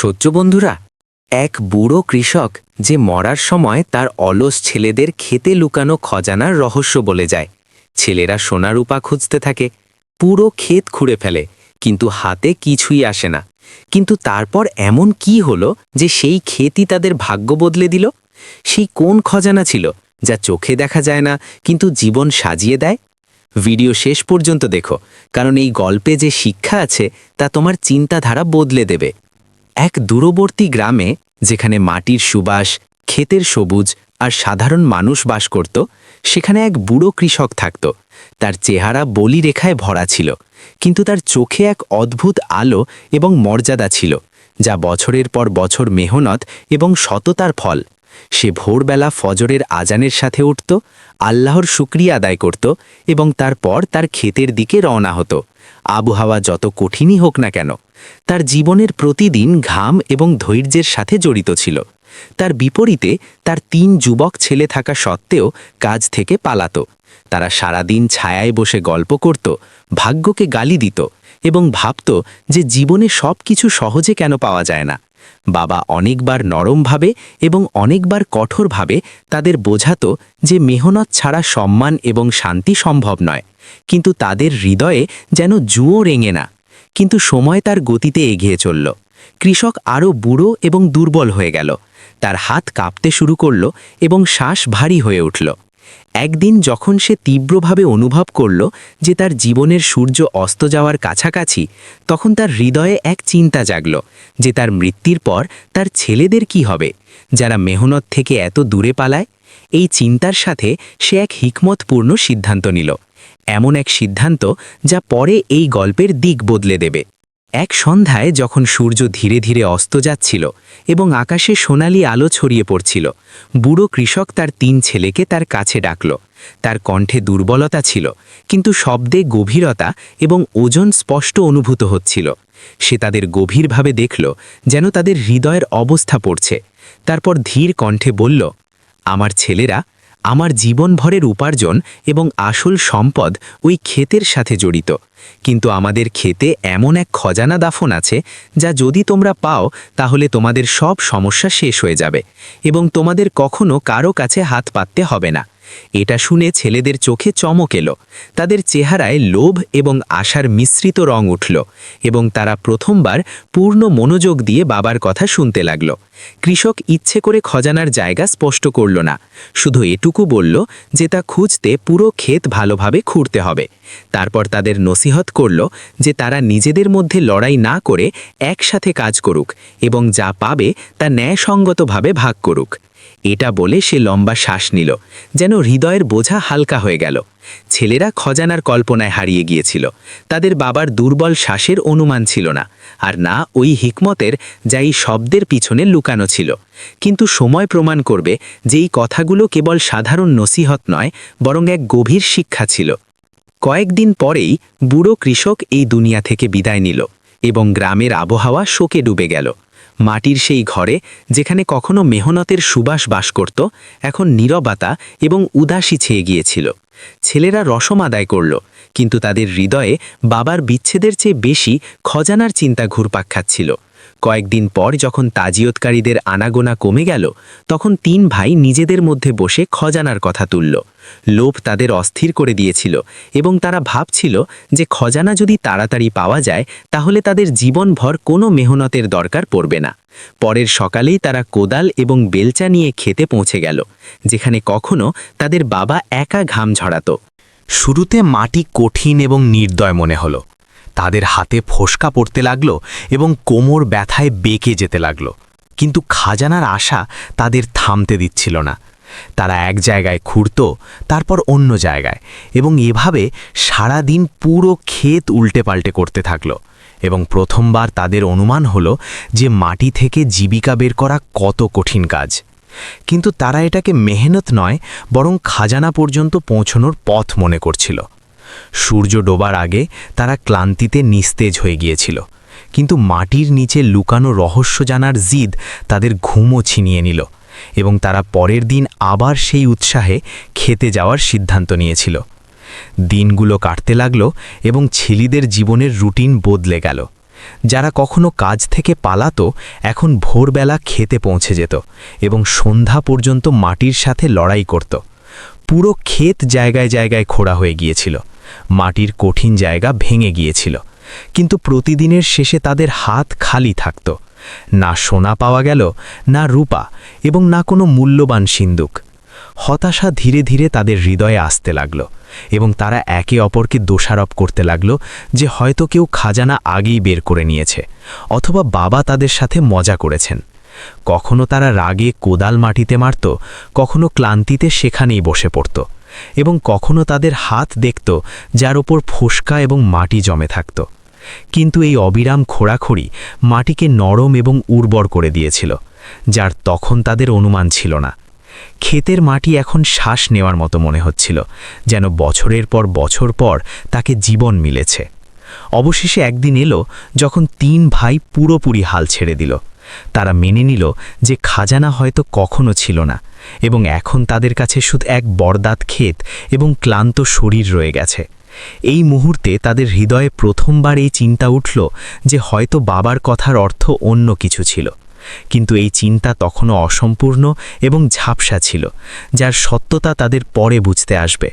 সহ্য বন্ধুরা, এক বুড়ো কৃষক যে মরার সময় তার অলস ছেলেদের খেতে লুকানো খজানার রহস্য বলে যায়। ছেলেরা সোনার রূপা খুঁজতে থাকে, পুরো ক্ষেত খুঁড়ে ফেলে, কিন্তু হাতে কিছুই আসে না। কিন্তু তারপর এমন কি হলো যে সেই ক্ষেতই তাদের ভাগ্য বদলে দিল? সেই কোন খজানা ছিল যা চোখে দেখা যায় না, কিন্তু জীবন সাজিয়ে দেয়? ভিডিও শেষ পর্যন্ত দেখো, কারণ এই গল্পে যে শিক্ষা আছে, তা তোমার চিন্তাধারা বদলে দেবে। এক দূরবর্তী গ্রামে, যেখানে মাটির সুবাস, ক্ষেতের সবুজ আর সাধারণ মানুষ বাস করত, সেখানে এক বুড়ো কৃষক থাকত। তার চেহারা বলি রেখায় ভরা ছিল, কিন্তু তার চোখে এক অদ্ভুত আলো এবং মর্যাদা ছিল, যা বছরের পর বছর মেহনত এবং সততার ফল। সে ভোরবেলা ফজরের আজানের সাথে উঠত, আল্লাহর শুক্রিয়া আদায় করত এবং তারপর তার ক্ষেতের দিকে রওনা হতো। আবহাওয়া যত কঠিনই হোক না কেন তার জীবনের প্রতিদিন ঘাম এবং ধৈর্যের সাথে জড়িত ছিল। তার বিপরীতে তার তিন যুবক ছেলে থাকা সত্ত্বেও কাজ থেকে পালাত। তারা সারাদিন ছায়ায় বসে গল্প করত, ভাগ্যকে গালি দিত এবং ভাবত যে জীবনে সব কিছু সহজে কেন পাওয়া যায় না। বাবা অনেকবার নরমভাবে এবং অনেকবার কঠোরভাবে তাদের বোঝাতো যে মেহনত ছাড়া সম্মান এবং শান্তি সম্ভব নয়, কিন্তু তাদের হৃদয়ে যেন জুয়ো রেঙে না। কিন্তু সময় তার গতিতে এগিয়ে চলল। কৃষক আরও বুড়ো এবং দুর্বল হয়ে গেল। তার হাত কাঁপতে শুরু করল এবং শ্বাস ভারী হয়ে উঠল। একদিন যখন সে তীব্রভাবে অনুভব করল যে তার জীবনের সূর্য অস্ত যাওয়ার কাছাকাছি, তখন তার হৃদয়ে এক চিন্তা জাগল যে তার মৃত্যুর পর তার ছেলেদের কি হবে? যারা মেহনত থেকে এত দূরে পালায়? এই চিন্তার সাথে সে এক হিকমতপূর্ণ সিদ্ধান্ত নিল। এমন এক সিদ্ধান্ত যা পরে এই গল্পের দিক বদলে দেবে। এক সন্ধ্যায় যখন সূর্য ধীরে ধীরে অস্ত যাচ্ছিল এবং আকাশে সোনালি আলো ছড়িয়ে পড়ছিল, বুড়ো কৃষক তার তিন ছেলেকে তার কাছে ডাকল। তার কণ্ঠে দুর্বলতা ছিল, কিন্তু শব্দে গভীরতা এবং ওজন স্পষ্ট অনুভূত হচ্ছিল। সে তাদের গভীরভাবে দেখল, যেন তাদের হৃদয়ের অবস্থা পড়ছে। তারপর ধীর কণ্ঠে বলল, আমার ছেলেরা আমার জীবনভরের উপার্জন এবং আসল সম্পদ ওই ক্ষেতের সাথে জড়িত। কিন্তু আমাদের ক্ষেতে এমন এক খজানা দাফন আছে, যা যদি তোমরা পাও, তাহলে তোমাদের সব সমস্যা শেষ হয়ে যাবে এবং তোমাদের কখনো কারও কাছে হাত পাততে হবে না। এটা শুনে ছেলেদের চোখে চমক এলো। তাদের চেহারায় লোভ এবং আশার মিশ্রিত রং উঠল এবং তারা প্রথমবার পূর্ণ মনোযোগ দিয়ে বাবার কথা শুনতে লাগল। কৃষক ইচ্ছে করে খজানার জায়গা স্পষ্ট করল না। শুধু এটুকু বলল যে তা খুঁজতে পুরো ক্ষেত ভালোভাবে খুঁড়তে হবে। তারপর তাদের নসিহত করল যে তারা নিজেদের মধ্যে লড়াই না করে একসাথে কাজ করুক এবং যা পাবে তা ন্যায়সঙ্গতভাবে ভাগ করুক। এটা বলে সে লম্বা শ্বাস নিল, যেন হৃদয়ের বোঝা হালকা হয়ে গেল। ছেলেরা খজানার কল্পনায় হারিয়ে গিয়েছিল। তাদের বাবার দুর্বল শ্বাসের অনুমান ছিল না, আর না ওই হিকমতের যা এই শব্দের পিছনে লুকানো ছিল। কিন্তু সময় প্রমাণ করবে যে এই কথাগুলো কেবল সাধারণ নসিহত নয়, বরং এক গভীর শিক্ষা ছিল। কয়েকদিন পরেই বুড়ো কৃষক এই দুনিয়া থেকে বিদায় নিল এবং গ্রামের আবহাওয়া শোকে ডুবে গেল। মাটির সেই ঘরে যেখানে কখনো মেহনতের সুবাস বাস করত, এখন নীরবতা এবং উদাসী ছেয়ে গিয়েছিল। ছেলেরা রসম আদায় করল, কিন্তু তাদের হৃদয়ে বাবার বিচ্ছেদের চেয়ে বেশি খজানার চিন্তা ঘুরপাক খাচ্ছিল। কয়েকদিন পর যখন তাজিয়তকারীদের আনাগোনা কমে গেল, তখন তিন ভাই নিজেদের মধ্যে বসে খজানার কথা তুলল। লোভ তাদের অস্থির করে দিয়েছিল এবং তারা ভাবছিল যে খজানা যদি তাড়াতাড়ি পাওয়া যায়, তাহলে তাদের জীবনভর কোনো মেহনতের দরকার পড়বে না। পরের সকালেই তারা কোদাল এবং বেলচা নিয়ে খেতে পৌঁছে গেল, যেখানে কখনো তাদের বাবা একা ঘাম ঝরাতো। শুরুতে মাটি কঠিন এবং নির্দয় মনে হলো। তাদের হাতে ফোসকা পড়তে লাগল এবং কোমর ব্যথায় বেঁকে যেতে লাগল। কিন্তু খাজানার আশা তাদের থামতে দিচ্ছিল না। তারা এক জায়গায় খুঁড়ত তারপর অন্য জায়গায় এবং এভাবে সারা দিন পুরো ক্ষেত উল্টে পাল্টে করতে থাকল এবং প্রথমবার তাদের অনুমান হলো যে মাটি থেকে জীবিকা বের করা কত কঠিন কাজ। কিন্তু তারা এটাকে মেহনত নয়, বরং খাজানা পর্যন্ত পৌঁছনোর পথ মনে করছিল। সূর্য ডোবার আগে তারা ক্লান্তিতে নিস্তেজ হয়ে গিয়েছিল। কিন্তু মাটির নিচে লুকানো রহস্য জানার জিদ তাদের ঘুমও ছিনিয়ে নিল এবং তারা পরের দিন আবার সেই উৎসাহে খেতে যাওয়ার সিদ্ধান্ত নিয়েছিল। দিনগুলো কাটতে লাগল এবং ছেলিদের জীবনের রুটিন বদলে গেল। যারা কখনো কাজ থেকে পালাতো, এখন ভোরবেলা খেতে পৌঁছে যেত এবং সন্ধ্যা পর্যন্ত মাটির সাথে লড়াই করত। পুরো ক্ষেত জায়গায় জায়গায় খোঁড়া হয়ে গিয়েছিল। মাটির কঠিন জায়গা ভেঙে গিয়েছিল। কিন্তু প্রতিদিনের শেষে তাদের হাত খালি থাকত। না সোনা পাওয়া গেল, না রূপা এবং না কোনো মূল্যবান সিন্দুক। হতাশা ধীরে ধীরে তাদের হৃদয়ে আসতে লাগল এবং তারা একে অপরকে দোষারোপ করতে লাগল যে হয়তো কেউ খাজানা আগেই বের করে নিয়েছে অথবা বাবা তাদের সাথে মজা করেছেন। কখনো তারা রাগে কোদাল মাটিতে মারত, কখনো ক্লান্তিতে সেখানেই বসে পড়ত। এবং কখনো তাদের হাত দেখত যার ওপর ফোসকা এবং মাটি জমে থাকত। কিন্তু এই অবিরাম খোঁড়াখড়ি মাটিকে নরম এবং উর্বর করে দিয়েছিল, যার তখন তাদের অনুমান ছিল না। ক্ষেতের মাটি এখন শ্বাস নেওয়ার মতো মনে হচ্ছিল, যেন বছরের পর বছর পর তাকে জীবন মিলেছে। অবশেষে একদিন এলো যখন তিন ভাই পুরোপুরি হাল ছেড়ে দিল। তারা মেনে নিল যে খাজানা হয়তো কখনো ছিল না এবং এখন তাদের কাছে শুধু এক বরদাত ক্ষেত এবং ক্লান্ত শরীর রয়ে গেছে। এই মুহূর্তে তাদের হৃদয়ে প্রথমবার এই চিন্তা উঠল যে হয়তো বাবার কথার অর্থ অন্য কিছু ছিল। কিন্তু এই চিন্তা তখনও অসম্পূর্ণ এবং ঝাপসা ছিল, যার সত্যতা তাদের পরে বুঝতে আসবে।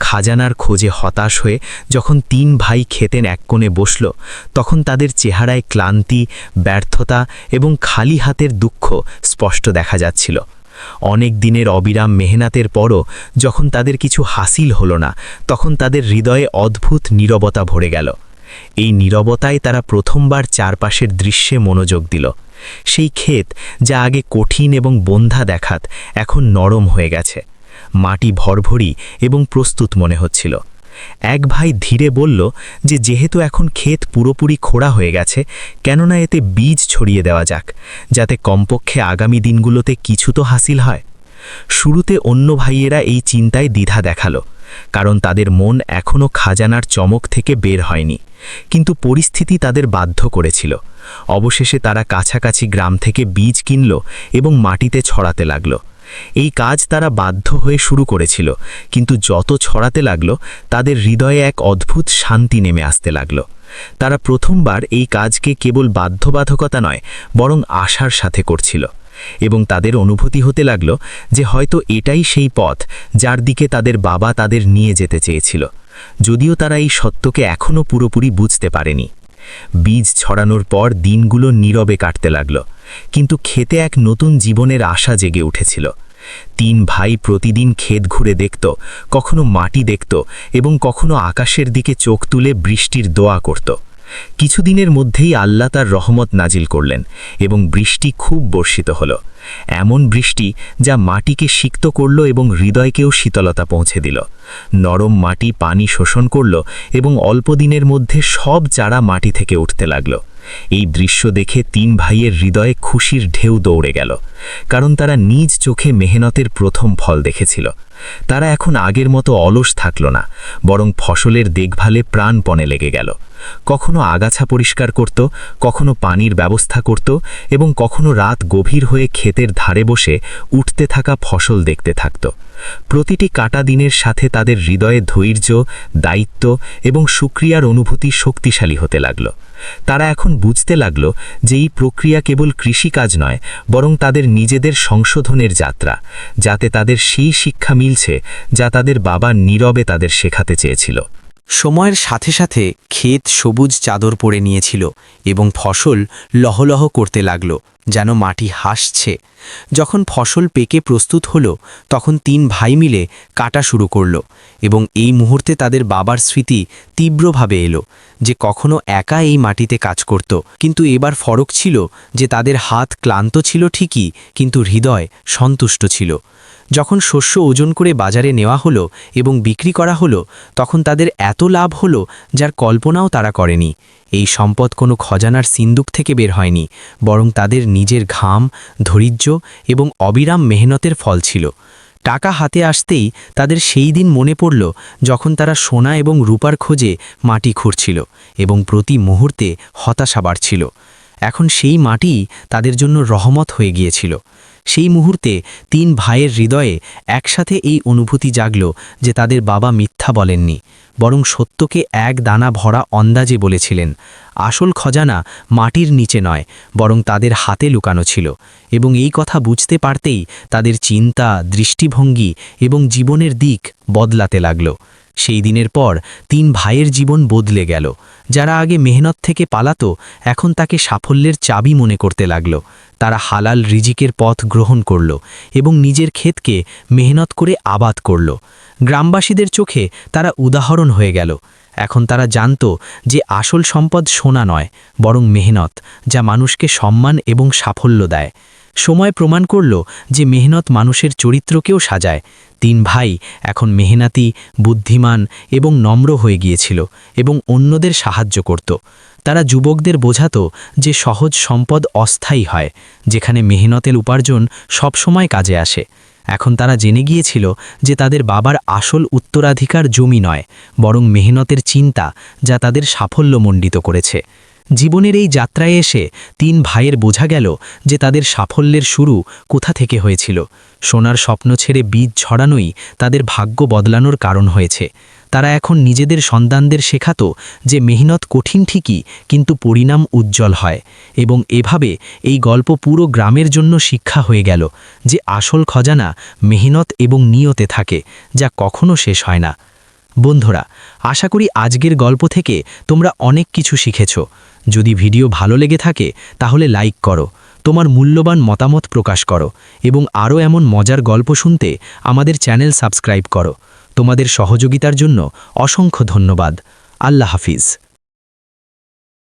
খাজানার খোঁজে হতাশ হয়ে যখন তিন ভাই খেতেন এক কোণে বসল, তখন তাদের চেহারায় ক্লান্তি, ব্যর্থতা এবং খালি হাতের দুঃখ স্পষ্ট দেখা যাচ্ছিল। অনেক দিনের অবিরাম মেহনাতের পরও যখন তাদের কিছু হাসিল হলো না, তখন তাদের হৃদয়ে অদ্ভুত নীরবতা ভরে গেল। এই নীরবতায় তারা প্রথমবার চারপাশের দৃশ্যে মনোযোগ দিল। সেই ক্ষেত যা আগে কঠিন এবং বন্ধা দেখাত, এখন নরম হয়ে গেছে। মাটি ভরভরি এবং প্রস্তুত মনে হচ্ছিল। এক ভাই ধীরে বলল যে যেহেতু এখন ক্ষেত পুরোপুরি খোড়া হয়ে গেছে, কেননা এতে বীজ ছড়িয়ে দেওয়া যাক, যাতে কমপক্ষে আগামী দিনগুলোতে কিছু তো হাসিল হয়। শুরুতে অন্য ভাইয়েরা এই চিন্তায় দ্বিধা দেখাল, কারণ তাদের মন এখনও খাজানার চমক থেকে বের হয়নি, কিন্তু পরিস্থিতি তাদের বাধ্য করেছিল। অবশেষে তারা কাছাকাছি গ্রাম থেকে বীজ কিনল এবং মাটিতে ছড়াতে লাগল। এই কাজ তারা বাধ্য হয়ে শুরু করেছিল, কিন্তু যত ছড়াতে লাগল, তাদের হৃদয়ে এক অদ্ভুত শান্তি নেমে আসতে লাগল। তারা প্রথমবার এই কাজকে কেবল বাধ্যবাধকতা নয়, বরং আশার সাথে করছিল, এবং তাদের অনুভূতি হতে লাগল যে হয়তো এটাই সেই পথ যার দিকে তাদের বাবা তাদের নিয়ে যেতে চেয়েছিল, যদিও তারা এই সত্যকে এখনও পুরোপুরি বুঝতে পারেনি। বীজ ছড়ানোর পর দিনগুলো নীরবে কাটতে লাগল। কিন্তু খেতে এক নতুন জীবনের আশা জেগে উঠেছিল। তিন ভাই প্রতিদিন ক্ষেত ঘুরে দেখত, কখনো মাটি দেখত এবং কখনো আকাশের দিকে চোখ তুলে বৃষ্টির দোয়া করত। কিছুদিনের মধ্যেই আল্লাহ তার রহমত নাজিল করলেন এবং বৃষ্টি খুব বর্ষিত হল। এমন বৃষ্টি যা মাটিকে সিক্ত করল এবং হৃদয়কেও শীতলতা পৌঁছে দিল। নরম মাটি পানি শোষণ করল এবং অল্পদিনের মধ্যে সব চারা মাটি থেকে উঠতে লাগল। এই দৃশ্য দেখে তিন ভাইয়ের হৃদয়ে খুশির ঢেউ দৌড়ে গেল, কারণ তারা নিজ চোখে মেহনতের প্রথম ফল দেখেছিল। তারা এখন আগের মতো অলস থাকল না, বরং ফসলের দেখভালে প্রাণপণে লেগে গেল। কখনো আগাছা পরিষ্কার করত, কখনো পানির ব্যবস্থা করত এবং কখনো রাত গভীর হয়ে ক্ষেতের ধারে বসে উঠতে থাকা ফসল দেখতে থাকত। প্রতিটি কাটা দিনের সাথে তাদের হৃদয়ে ধৈর্য, দায়িত্ব এবং সুক্রিয়ার অনুভূতি শক্তিশালী হতে লাগল। তারা এখন বুঝতে লাগল যে এই প্রক্রিয়া কেবল কৃষিকাজ নয়, বরং তাদের নিজেদের সংশোধনের যাত্রা, যাতে তাদের সেই শিক্ষা মিলছে যা তাদের বাবা নীরবে তাদের শেখাতে চেয়েছিল। সময়ের সাথে সাথে ক্ষেত সবুজ চাদর পরে নিয়েছিল এবং ফসল লহলহ করতে লাগল, যেন মাটি হাসছে। যখন ফসল পেকে প্রস্তুত হল, তখন তিন ভাই মিলে কাটা শুরু করল এবং এই মুহূর্তে তাদের বাবার স্মৃতি তীব্রভাবে এলো যে কখনো একা এই মাটিতে কাজ করত। কিন্তু এবার ফরক ছিল যে তাদের হাত ক্লান্ত ছিল ঠিকই, কিন্তু হৃদয় সন্তুষ্ট ছিল। যখন শস্য ওজন করে বাজারে নেওয়া হলো এবং বিক্রি করা হলো, তখন তাদের এত লাভ হলো যার কল্পনাও তারা করেনি। এই সম্পদ কোনো খজানার সিন্দুক থেকে বের হয়নি, বরং তাদের নিজের ঘাম, ধৈর্য এবং অবিরাম মেহনতের ফল ছিল। টাকা হাতে আসতেই তাদের সেই দিন মনে পড়ল যখন তারা সোনা এবং রূপার খোঁজে মাটি খুঁড়ছিল এবং প্রতি মুহূর্তে হতাশা বাড়ছিল। এখন সেই মাটি তাদের জন্য রহমত হয়ে গিয়েছিল। সেই মুহূর্তে তিন ভাইয়ের হৃদয়ে একসাথে এই অনুভূতি জাগল যে তাদের বাবা মিথ্যা বলেননি, বরং সত্যকে এক দানা ভরা অন্দাজে বলেছিলেন। আসল খজানা মাটির নিচে নয়, বরং তাদের হাতে লুকানো ছিল এবং এই কথা বুঝতে পারতেই তাদের চিন্তা, দৃষ্টিভঙ্গি এবং জীবনের দিক বদলাতে লাগল। সেই দিনের পর তিন ভাইয়ের জীবন বদলে গেল। যারা আগে মেহনত থেকে পালাতো, এখন তাকে সাফল্যের চাবি মনে করতে লাগল। তারা হালাল রিজিকের পথ গ্রহণ করল এবং নিজের ক্ষেতকে মেহনত করে আবাদ করল। গ্রামবাসীদের চোখে তারা উদাহরণ হয়ে গেল। এখন তারা জানত যে আসল সম্পদ সোনা নয়, বরং মেহনত, যা মানুষকে সম্মান এবং সাফল্য দেয়। সময় প্রমাণ করল যে মেহনত মানুষের চরিত্রকেও সাজায়। তিন ভাই, এখন মেহনাতি, বুদ্ধিমান এবং নম্র হয়ে গিয়েছিল এবং অন্যদের সাহায্য করত। তারা যুবকদের বোঝাতো যে সহজ সম্পদ অস্থায়ী হয়, যেখানে মেহনতের উপার্জন সবসময় কাজে আসে। এখন তারা জেনে গিয়েছিল যে তাদের বাবার আসল উত্তরাধিকার জমি নয়, বরং মেহনতের চিন্তা যা তাদের সাফল্যমণ্ডিত করেছে। জীবনের এই যাত্রায় এসে তিন ভাইয়ের বোঝা গেল যে তাদের সাফল্যের শুরু কোথা থেকে হয়েছিল। সোনার স্বপ্ন ছেড়ে বীজ ছড়ানোই তাদের ভাগ্য বদলানোর কারণ হয়েছে। তারা এখন নিজেদের সন্তানদের শেখাতো যে মেহনত কঠিন ঠিকই, কিন্তু পরিণাম উজ্জ্বল হয়। এবং এভাবে এই গল্প পুরো গ্রামের জন্য শিক্ষা হয়ে গেল যে আসল খজানা মেহনত এবং নিয়তে থাকে, যা কখনো শেষ হয় না। বন্ধুরা, আশা করি আজকের গল্প থেকে তোমরা অনেক কিছু শিখেছ। যদি ভিডিও ভালো লেগে থাকে, তাহলে লাইক করো, তোমার মূল্যবান মতামত প্রকাশ করো এবং আরও এমন মজার গল্প শুনতে আমাদের চ্যানেল সাবস্ক্রাইব করো। তোমাদের সহযোগিতার জন্য অসংখ্য ধন্যবাদ। আল্লাহ হাফিজ।